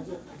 Alo.